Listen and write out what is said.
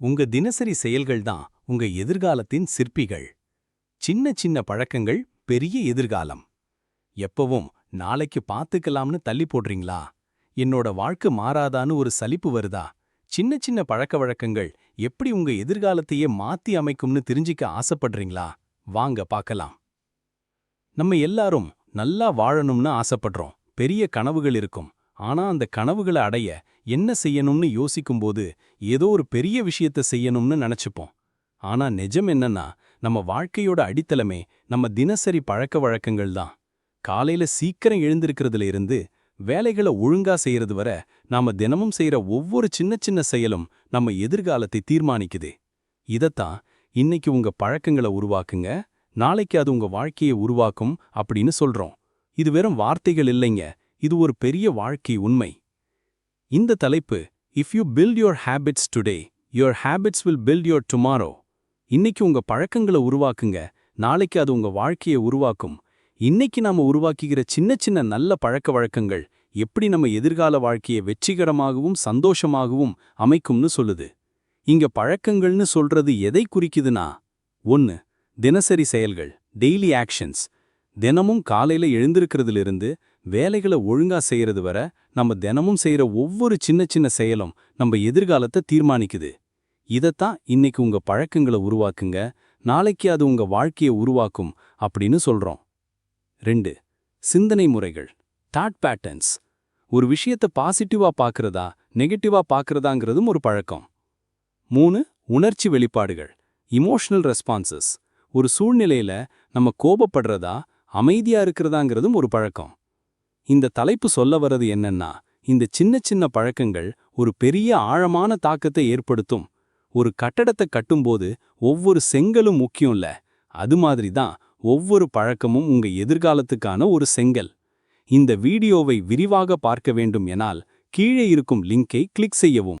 உங்க தினசரி செயல்கள் தான் உங்க எதிர்காலத்தின் சிற்பிகள். சின்ன சின்ன பழக்கங்கள் பெரிய எதிர்காலம். எப்பவும் நாளைக்கு பார்த்துக்கலாம்னு தள்ளி போடுறீங்களா? என்னோட வாழ்க்கை மாறாதான்னு ஒரு சலிப்பு வருதா? சின்ன சின்ன பழக்க வழக்கங்கள் எப்படி உங்க எதிர்காலத்தையே மாத்தி அமைக்கும்னு தெரிஞ்சிக்க ஆசைப்படுறீங்களா? வாங்க பார்க்கலாம் நம்ம எல்லாரும் நல்லா வாழணும்னு ஆசைப்படுறோம். பெரிய கனவுகள் இருக்கும். ஆனா அந்த கனவுகளை அடைய என்ன செய்யணும்னு யோசிக்கும்போது ஏதோ ஒரு பெரிய விஷயத்த செய்யணும்னு நினைச்சுப்போம். ஆனா நிஜம் என்னன்னா நம்ம வாழ்க்கையோட அடித்தளமே நம்ம தினசரி பழக்க வழக்கங்கள் தான். காலையில சீக்கிரம் எழுந்திருக்கிறதுல இருந்து வேலைகளை ஒழுங்கா செய்யறது வர நாம தினமும் செய்யற ஒவ்வொரு சின்ன சின்ன செயலும் நம்ம எதிர்காலத்தை தீர்மானிக்குது. இதத்தான் இன்னைக்கு உங்க பழக்கங்களை உருவாக்குங்க நாளைக்கு அது உங்க வாழ்க்கையை உருவாக்கும் அப்படின்னு சொல்றோம். இது வெறும் வார்த்தைகள் இல்லைங்க இது ஒரு பெரிய வாழ்க்கை உண்மை. இந்த தலைப்பு if you build your habits today your habits will build your tomorrow இன்னைக்கு உங்க பழக்கங்களை உருவாக்குங்க. நாளைக்கு அது உங்க வாழ்க்கையை உருவாக்கும். இன்னைக்கு நாம உருவாக்குகிற சின்ன சின்ன நல்ல பழக்க வழக்கங்கள் எப்படி நம்ம எதிர்கால வாழ்க்கையை வெற்றிகரமாகவும் சந்தோஷமாகவும் அமைக்கும்னு சொல்லுது. இங்க பழக்கங்கள்னு சொல்றது எதை குறிக்குதுன்னா ஒன்னு தினசரி செயல்கள் டெய்லி ஆக்ஷன்ஸ் தினமும் காலையில எழுந்திருக்கிறதுலேருந்து வேலைகளை ஒழுங்கா செய்யறது வர நம்ம தினமும் செய்யற ஒவ்வொரு சின்ன சின்ன செயலும் நம்ம எதிர்காலத்தை தீர்மானிக்குது. இதத்தான் இன்னைக்கு உங்க பழக்கங்களை உருவாக்குங்க நாளைக்கு அது உங்க வாழ்க்கையை உருவாக்கும் அப்படின்னு சொல்றோம். ரெண்டு சிந்தனை முறைகள் தாட் பேட்டர்ன்ஸ் ஒரு விஷயத்த பாசிட்டிவா பார்க்கறதா நெகட்டிவா பார்க்கறதாங்கிறதும் ஒரு பழக்கம். மூணு உணர்ச்சி வெளிப்பாடுகள் இமோஷனல் ரெஸ்பான்சஸ் ஒரு சூழ்நிலையில நம்ம கோபப்படுறதா அமைதியா இருக்கிறதாங்கிறதும் ஒரு பழக்கம். இந்த தலைப்பு சொல்ல வர்றது என்னன்னா இந்த சின்ன சின்ன பழக்கங்கள் ஒரு பெரிய ஆழமான தாக்கத்தை ஏற்படுத்தும். ஒரு கட்டடத்தை கட்டும்போது ஒவ்வொரு செங்கலும் முக்கியம்ல அது மாதிரி தான் ஒவ்வொரு பழக்கமும் உங்க எதிர்காலத்துக்கான ஒரு செங்கல். இந்த வீடியோவை விரிவாக பார்க்க வேண்டும் எனால் கீழே இருக்கும் லிங்கை கிளிக் செய்யவும்.